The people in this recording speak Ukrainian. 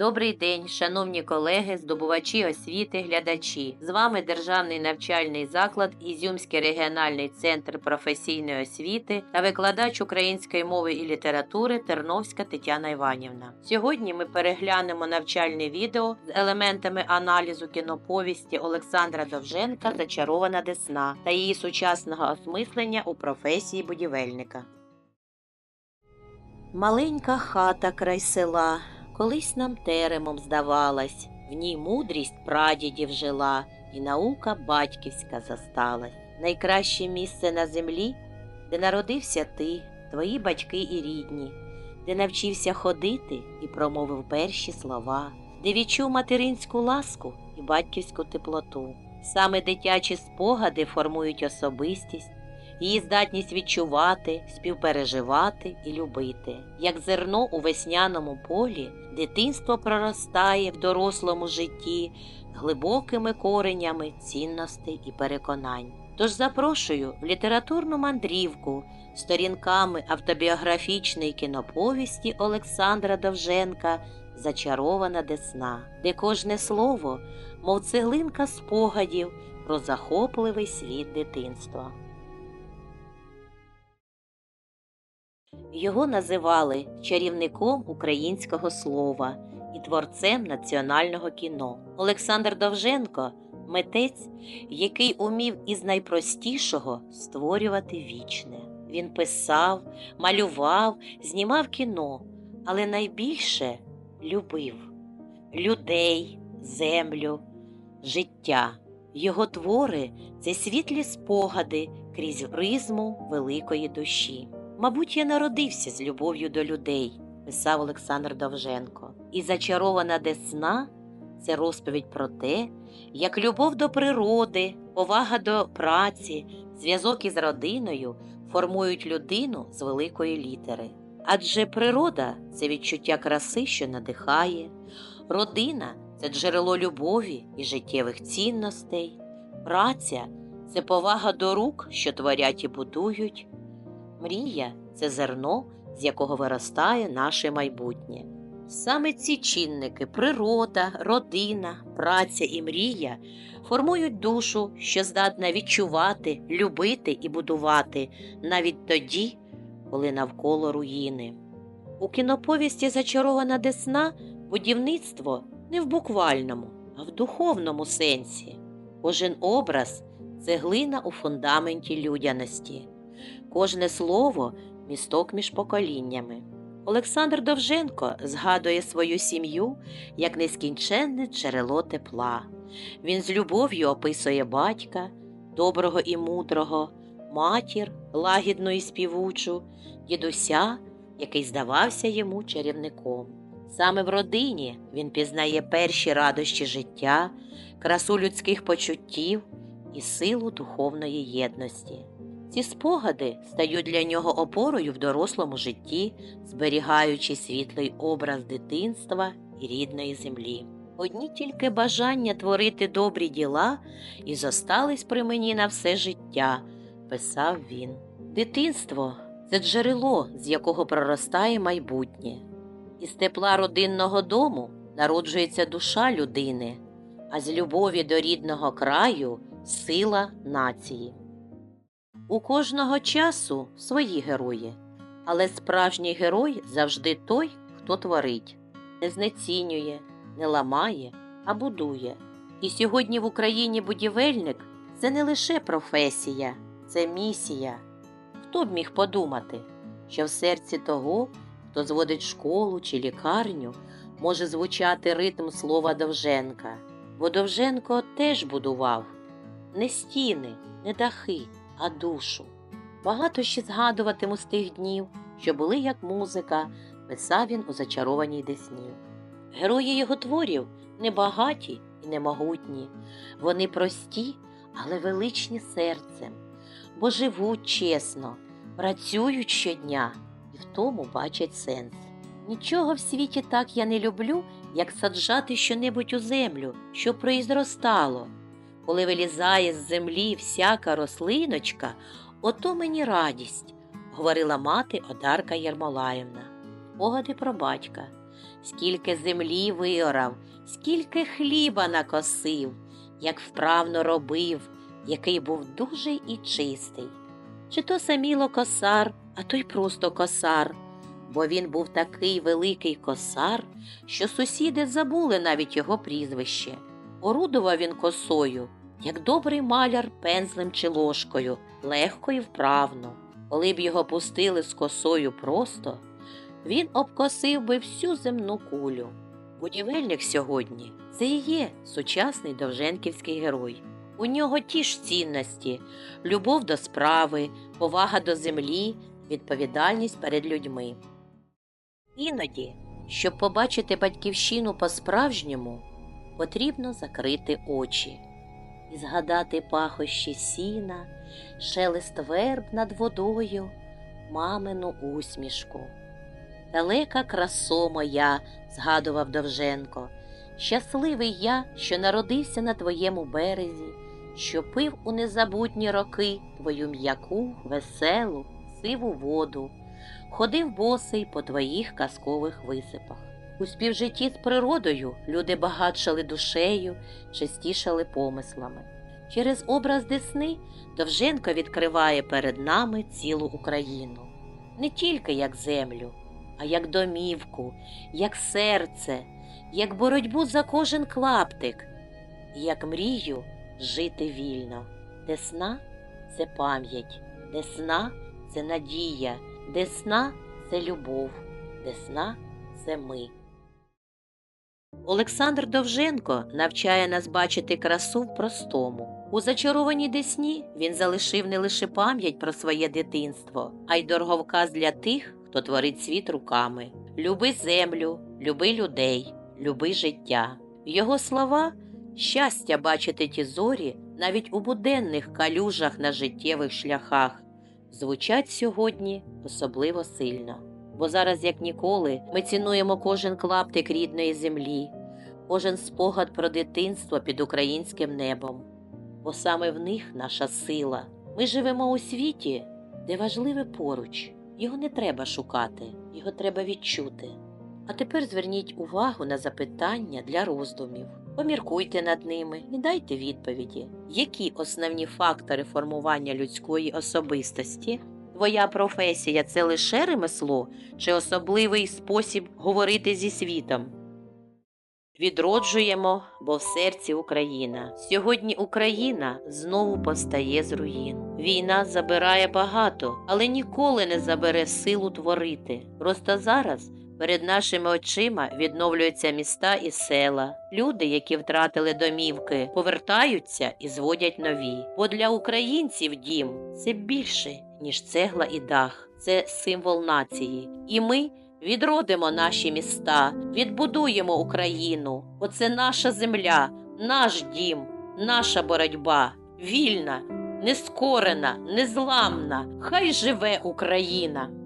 Добрий день, шановні колеги, здобувачі освіти, глядачі. З вами Державний навчальний заклад Ізюмський регіональний центр професійної освіти та викладач української мови і літератури Терновська Тетяна Іванівна. Сьогодні ми переглянемо навчальне відео з елементами аналізу кіноповісті Олександра Довженка Зачарована Десна та її сучасного осмислення у професії будівельника. Маленька хата край села, колись нам теремом здавалась, в ній мудрість прадідів жила, і наука батьківська засталась. Найкраще місце на землі, де народився ти, твої батьки і рідні, де навчився ходити і промовив перші слова, де відчув материнську ласку і батьківську теплоту. Саме дитячі спогади формують особистість її здатність відчувати, співпереживати і любити. Як зерно у весняному полі, дитинство проростає в дорослому житті глибокими коренями цінностей і переконань. Тож запрошую в літературну мандрівку сторінками автобіографічної кіноповісті Олександра Довженка Зачарована Десна, де кожне слово, мов цеглинка спогадів про захопливий світ дитинства. Його називали чарівником українського слова і творцем національного кіно. Олександр Довженко митець, який умів із найпростішого створювати вічне. Він писав, малював, знімав кіно, але найбільше любив людей, землю, життя. Його твори це світлі спогади крізь призму великої душі. Мабуть, я народився з любов'ю до людей, писав Олександр Довженко. І зачарована десна це розповідь про те, як любов до природи, повага до праці, зв'язок із родиною формують людину з великої літери. Адже природа це відчуття краси, що надихає, родина це джерело любові і життєвих цінностей, праця це повага до рук, що творять і будують. Мрія це зерно, з якого виростає наше майбутнє. Саме ці чинники природа, родина, праця і мрія формують душу, що здатна відчувати, любити і будувати навіть тоді, коли навколо руїни. У кіноповісті Зачарована Десна будівництво не в буквальному, а в духовному сенсі. Кожен образ цеглина у фундаменті людяності кожне слово місток між поколіннями. Олександр Довженко згадує свою сім'ю як нескінченне джерело тепла. Він з любов'ю описує батька, доброго і мудрого, матір, лагідну і співучу, дідуся, який здавався йому чарівником. Саме в родині він пізнає перші радощі життя, красу людських почуттів і силу духовної єдності. Ці спогади стають для нього опорою в дорослому житті, зберігаючи світлий образ дитинства і рідної землі. Одні тільки бажання творити добрі діла і зостались при мені на все життя, писав він. Дитинство це джерело, з якого проростає майбутнє. Із тепла родинного дому народжується душа людини, а з любові до рідного краю сила нації. У кожного часу свої герої, але справжній герой завжди той, хто творить, не знецінює, не ламає, а будує. І сьогодні в Україні будівельник це не лише професія, це місія. Хто б міг подумати, що в серці того, хто зводить школу чи лікарню, може звучати ритм слова Довженка, бо Довженко теж будував не стіни, не дахи а душу. Багато ще згадуватиму з тих днів, що були як музика, писав він у зачарованій десні. Герої його творів небагаті і немогутні, вони прості, але величні серцем, бо живуть чесно, працюють щодня і в тому бачать сенс. Нічого в світі так я не люблю, як саджати щонебудь у землю, що произростало. Коли вилізає з землі всяка рослиночка, ото мені радість, говорила мати Одарка Єрмолаївна. Погади про батька. скільки землі виорав, скільки хліба накосив, як вправно робив, який був дужий і чистий. Чи то саміло косар, а то й просто косар, бо він був такий великий косар, що сусіди забули навіть його прізвище. Орудував він косою, як добрий маляр пензлем чи ложкою, легко і вправно. Коли б його пустили з косою просто, він обкосив би всю земну кулю. Будівельник сьогодні це і є сучасний довженківський герой. У нього ті ж цінності, любов до справи, повага до землі, відповідальність перед людьми. Іноді, щоб побачити батьківщину по-справжньому, потрібно закрити очі і згадати пахощі сіна, шелест верб над водою, мамину усмішку. Далека красо моя, згадував Довженко, щасливий я, що народився на твоєму березі, що пив у незабутні роки твою м'яку, веселу, сиву воду, ходив босий по твоїх казкових висипах. У співжитті з природою люди багатшали душею, чистішали помислами. Через образ Десни Довженко відкриває перед нами цілу Україну, не тільки як землю, а як домівку, як серце, як боротьбу за кожен клаптик, як мрію жити вільно. Десна це пам'ять, десна це надія, десна це любов, десна це ми. Олександр Довженко навчає нас бачити красу в простому. У зачарованій Десні він залишив не лише пам'ять про своє дитинство, а й дороговказ для тих, хто творить світ руками. Люби землю, люби людей, люби життя. Його слова щастя бачити ті зорі навіть у буденних калюжах на життєвих шляхах звучать сьогодні особливо сильно. Бо зараз, як ніколи, ми цінуємо кожен клаптик рідної землі, кожен спогад про дитинство під українським небом. Бо саме в них наша сила. Ми живемо у світі, де важливе поруч. Його не треба шукати, його треба відчути. А тепер зверніть увагу на запитання для роздумів. Поміркуйте над ними і дайте відповіді, які основні фактори формування людської особистості Твоя професія це лише ремесло чи особливий спосіб говорити зі світом? Відроджуємо, бо в серці Україна. Сьогодні Україна знову постає з руїн. Війна забирає багато, але ніколи не забере силу творити. Просто зараз перед нашими очима відновлюються міста і села. Люди, які втратили домівки, повертаються і зводять нові. Бо для українців дім це більше ніж цегла і дах, це символ нації. І ми відродимо наші міста, відбудуємо Україну, бо це наша земля, наш дім, наша боротьба, вільна, нескорена, незламна. Хай живе Україна!